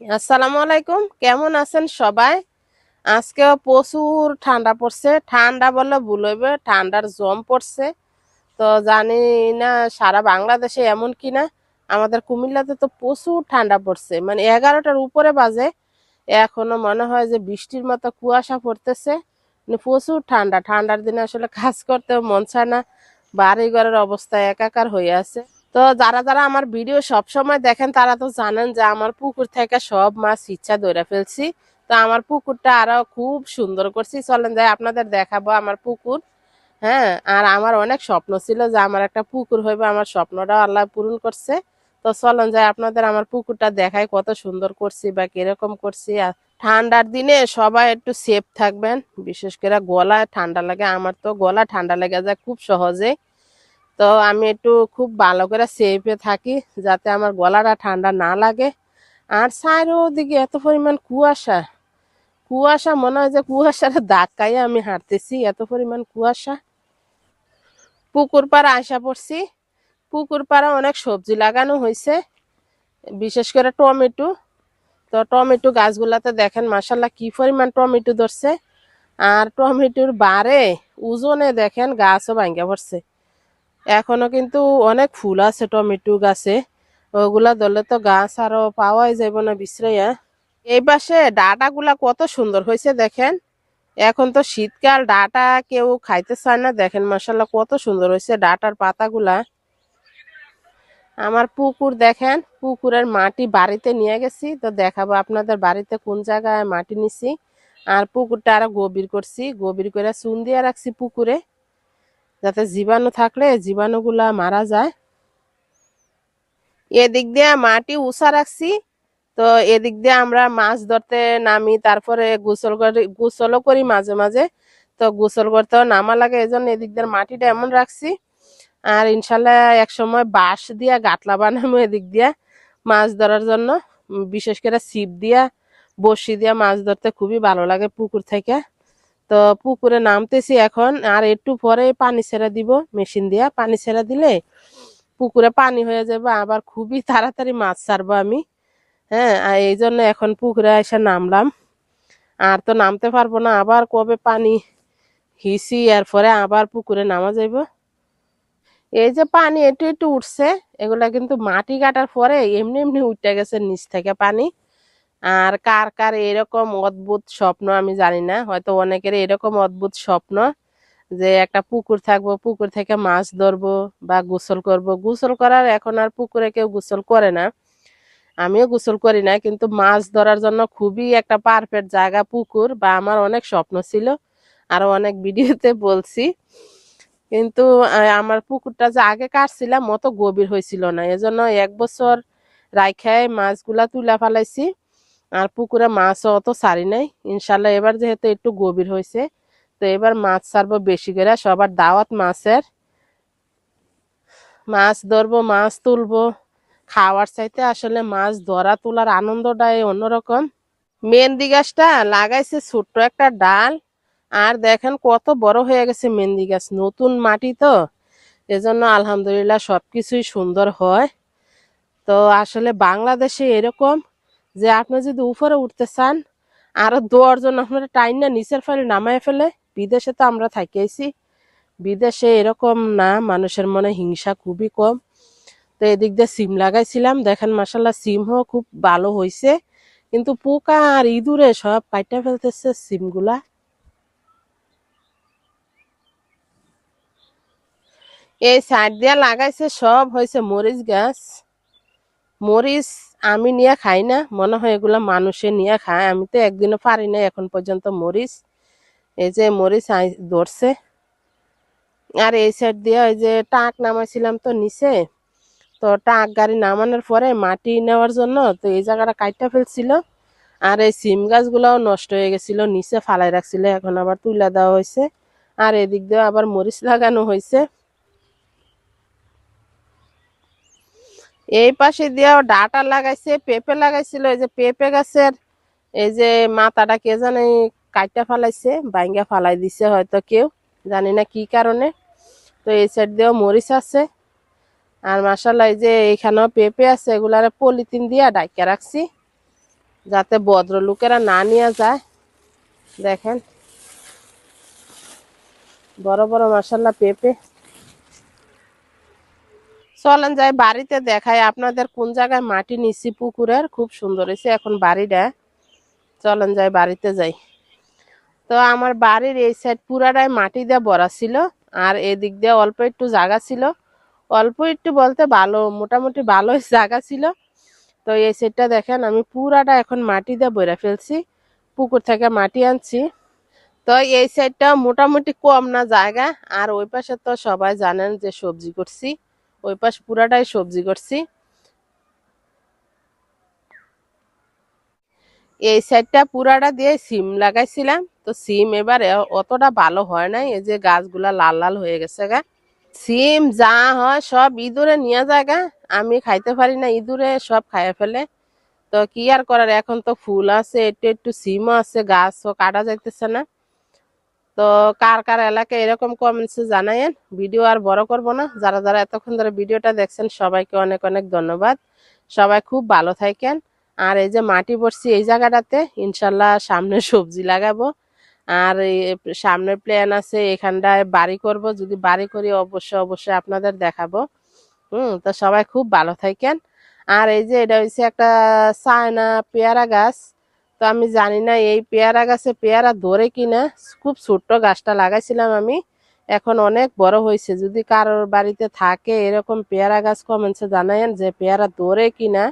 আসসালামু আলাইকুম। কেমন আছেন সবাই? আজকে প্রচুর ঠান্ডা পড়ছে। ঠান্ডা বললে ভুল হইবে, ঠান্ডার জম পড়ছে। তো জানি না সারা বাংলাদেশে এমন কি না আমাদের কুমিল্লাতে তো প্রচুর ঠান্ডা পড়ছে। মানে এগারোটার উপরে বাজে। এখনও মনে হয় যে বৃষ্টির মতো কুয়াশা পড়তেছে। মানে প্রচুর ঠান্ডা। ঠান্ডার দিনে আসলে কাজ করতেও মন চায় না। বাড়ি ঘরের অবস্থা একাকার হয়ে আছে। তো যারা যারা আমার ভিডিও সব সময় দেখেন, তারা তো জানেন যে আমার পুকুর থেকে সব মাছ ইচ্ছা ধরে ফেলছি। তো আমার পুকুরটা আরও খুব সুন্দর করছি। চলেন যাই, আপনাদের দেখাবো আমার পুকুর। হ্যাঁ আর আমার অনেক স্বপ্ন ছিল যে আমার একটা পুকুর হইবে, আমার স্বপ্নটা আল্লাহ পূরণ করছে। তো চলেন যাই, আপনাদের আমার পুকুরটা দেখাই কত সুন্দর করছি বা কীরকম করছি। আর ঠান্ডার দিনে সবাই একটু সেফ থাকবেন, বিশেষ করে গলায় ঠান্ডা লাগে। আমার তো গলা ঠান্ডা লেগে যায় খুব সহজেই তো আমি একটু খুব ভালো করে সেফে থাকি যাতে আমার গলাটা ঠান্ডা না লাগে। আর চারিদিকে এত পরিমাণ কুয়াশা। কুয়াশা মনে হয় যে কুয়াশার খাইয়ে আমি হাঁটতেছি, এত পরিমাণ কুয়াশা। পুকুর পাড়া আসা পড়ছি। পুকুর পাড়া অনেক সবজি লাগানো হয়েছে বিশেষ করে টমেটো। তো টমেটো গাছগুলাতে দেখেন মাসাল্লাহ কি পরিমাণ টমেটো ধরছে। আর টমেটোর বারে ওজনে দেখেন গাছও ভাঙ্গা পড়ছে। এখনও কিন্তু অনেক ফুল আছে, টমেটো গাছে। ওগুলা ধরলে তো গাছ আরও পাওয়াই যাব না বিশ্রাইয়া এই পাশে ডাটাগুলা কত সুন্দর হয়েছে দেখেন। এখন তো শীতকাল, ডাটা কেউ খাইতে চায় না। দেখেন মাসাল্লাহ কত সুন্দর হয়েছে ডাটার পাতাগুলা। আমার পুকুর দেখেন, পুকুরের মাটি বাড়িতে নিয়ে গেছি। তো দেখাবো আপনাদের বাড়িতে কোন জায়গায় মাটি নিছি। আর পুকুরটা আরও গভীর করছি। গভীর করে চুন দিয়ে রাখছি পুকুরে। যাতে জীবাণু থাকলে জীবাণুগুলা মারা যায়। এদিক দিয়ে মাটি উষা রাখছি, তো এদিক দিয়ে আমরা মাছ ধরতে নামি, তারপরে গোসল করি, গোসলও করি মাঝে মাঝে। তো গোসল করতেও নামা লাগে এই জন্য এদিক দিয়ে মাটিটা এমন রাখছি। আর ইনশাল্লাহ এক সময় বাঁশ দিয়া গাটলা বানাবো এদিক দিয়া মাছ ধরার জন্য। বিশেষ করে ছিপ দিয়া, বড়শি দিয়া মাছ ধরতে খুবই ভালো লাগে পুকুর থেকে। তো পুকুরে নামতেছি এখন, আর একটু পরে পানি ছেড়ে দিব, মেশিন দিয়া পানি ছেড়ে দিলে পুকুরে পানি হয়ে যাবে, আবার খুবই তাড়াতাড়ি মাছ ছাড়বো আমি। হ্যাঁ আর এই জন্য এখন পুকুরে এসে নামলাম। আর তো নামতে পারব না, আবার কবে পানি হিসি, এরপরে আবার পুকুরে নামা যাইব। এই যে পানি একটু একটু উঠছে, এগুলা কিন্তু মাটি কাটার পরে এমনি এমনি উঠে গেছে নিচ থেকে পানি। আর কার কার এরকম অদ্ভুত স্বপ্ন আমি জানি না, হয়তো অনেকের এরকম অদ্ভুত স্বপ্ন যে একটা পুকুর থাকব, পুকুর থেকে মাছ ধরবো বা গোসল করব। গোসল করার এখন আর পুকুরে কেউ গোসল করে না। আমিও গোসল করি না, কিন্তু মাছ ধরার জন্য খুবই একটা পারফেক্ট জায়গা পুকুর বা আমার অনেক স্বপ্ন ছিল আরও অনেক ভিডিওতে বলছি। কিন্তু আমার পুকুরটা যে আগে কাটছিলাম অত গভীর হয়েছিল না। এজন্য এক বছর রাইখায় মাছগুলা তুলা ফেলাইছি। আর পুকুরে মাছও অত সারি নাই। ইনশাল্লাহ এবার যেহেতু একটু গভীর হয়েছে, তো এবার মাছ ছাড়বো বেশি করে। সবার দাওয়াত মাছের। মাছ ধরবো, মাছ তুলবো। খাওয়ার চাইতে আসলে মাছ ধরা তোলার আনন্দটাই অন্যরকম। মেহেন্দি গাছটা লাগাইছে ছোট্ট একটা ডাল। আর দেখেন কত বড় হয়ে গেছে মেহেন্দি গাছ নতুন মাটি তো। এজন্য আলহামদুলিল্লাহ সবকিছুই সুন্দর হয়। তো আসলে বাংলাদেশে এরকম যে আপনি যদি উপরে উঠতে চান, আরও দশজন আপনারা টাইম না নিচের ফেলে নামায় ফেলে, বিদেশে তো আমরা থাকিয়েছি বিদেশে এরকম না, মানুষের মনে হিংসা খুবই কম। তো এদিক দিয়ে সিম লাগাইছিলাম। দেখেন মাসাল্লাহ সিমও খুব ভালো হয়েছে কিন্তু পোকা আর ইঁদুরে সব কাইটা ফেলতেছে সিমগুলা। এই সাইড দিয়া লাগাইছে, সব হয়েছে মরিচ গাছ। মরিচ আমি নিয়ে খাই না, মনে হয় এগুলা মানুষে নিয়ে খায়। আমি তো একদিনও পারি না এখন পর্যন্ত মরিচ, এই যে মরিচ ধরছে। আর এই সাইড দিয়ে ওই যে টাক নামাইছিলাম তো নিচে, তো টাক গাড়ি নামানোর পরে মাটি নেওয়ার জন্য তো এই জায়গাটা কাইটা ফেলছিল। আর এই সিম গাছগুলাও নষ্ট হয়ে গেছিল, নিচে ফালাই রাখছিল, এখন আবার তুলে দেওয়া হয়েছে আর এদিক দিয়ে আবার মরিচ লাগানো হয়েছে এই পাশে দিয়েও ডাটা লাগাইছে, পেঁপে লাগাইছিল, এই যে পেঁপে গাছের, এই যে মাথাটা কে জানে কাইটা ফালাইছে বাইঙ্গা ফালাই দিছে হয়তো কেউ, জানি না কি কারণে। তো এই সাইড দিয়েও মরিচ আছে। আর মাসাল্লাহ এই যে এখানেও পেঁপে আছে, এগুলারে পলিথিন দিয়ে ডাইকা রাখছি, যাতে ভদ্রলোকেরা না নিয়ে যায়। দেখেন, বড় বড় মাসাল্লাহ পেঁপে। চলেন যাই বাড়িতে দেখাই আপনাদের কোন জায়গায় মাটি নিচ্ছি পুকুরের খুব সুন্দর হয়েছে এখন বাড়িটা। চলেন যাই বাড়িতে যাই। তো আমার বাড়ির এই সাইড পুরাটাই মাটি দিয়ে ভরা ছিল, আর এদিক দিয়ে অল্প একটু জায়গা ছিল। অল্প একটু বলতে ভালো, মোটামুটি ভালোই জায়গা ছিল। তো এই সাইডটা দেখেন, আমি পুরাটা এখন মাটি দিয়ে ভরে ফেলছি, পুকুর থেকে মাটি আনছি। তো এই সাইডটা মোটামুটি কম না জায়গা, আর ওই পাশে তো সবাই জানেন যে সবজি করছি। ওই পাশ পুরাটাই সবজি করছি। এই সাইডটা পুরাটা দিয়ে সিম লাগাইছিলাম। তো সিম এবার অতটা ভালো হয় নাই, এই যে গাছগুলা লাল লাল হয়ে গেছে গা। সিম যা হয় সব ইঁদুরে নিয়ে যায় গা। আমি খাইতে পারি না, ইঁদুরে সব খাইয়ে ফেলে। তো কি আর করার, এখন তো ফুল আছে, একটু একটু সিমও আছে, গাছও কাটা যাইতেছে না। তো কার কার এলাকায় এরকম কমেন্টসে জানায়েন। ভিডিও আর বড় করব না। যারা যারা এতক্ষণ ধরে ভিডিওটা দেখছেন, সবাইকে অনেক অনেক ধন্যবাদ। সবাই খুব ভালো থাকেন। আর এই যে মাটি পড়ছি এই জায়গাটাতে, ইনশাল্লাহ সামনে সবজি লাগাবো। আর সামনের প্ল্যান আছে, এখানটায় বাড়ি করব। যদি বাড়ি করি, অবশ্যই অবশ্যই আপনাদের দেখাবো। হুম, তো সবাই খুব ভালো থাকেন। আর এই যে এটা হচ্ছে একটা চায়না পেয়ারা গাছ। তো আমি জানি না, এই পেয়ারা গাছে পেয়ারা ধরে কিনা খুব ছোট্ট গাছটা লাগাইছিলাম আমি। এখন অনেক বড় হয়েছে। যদি কারোর বাড়িতে থাকে, এরকম পেয়ারা গাছ কমেন্টসে জানায়েন যে পেয়ারা ধরে কিনা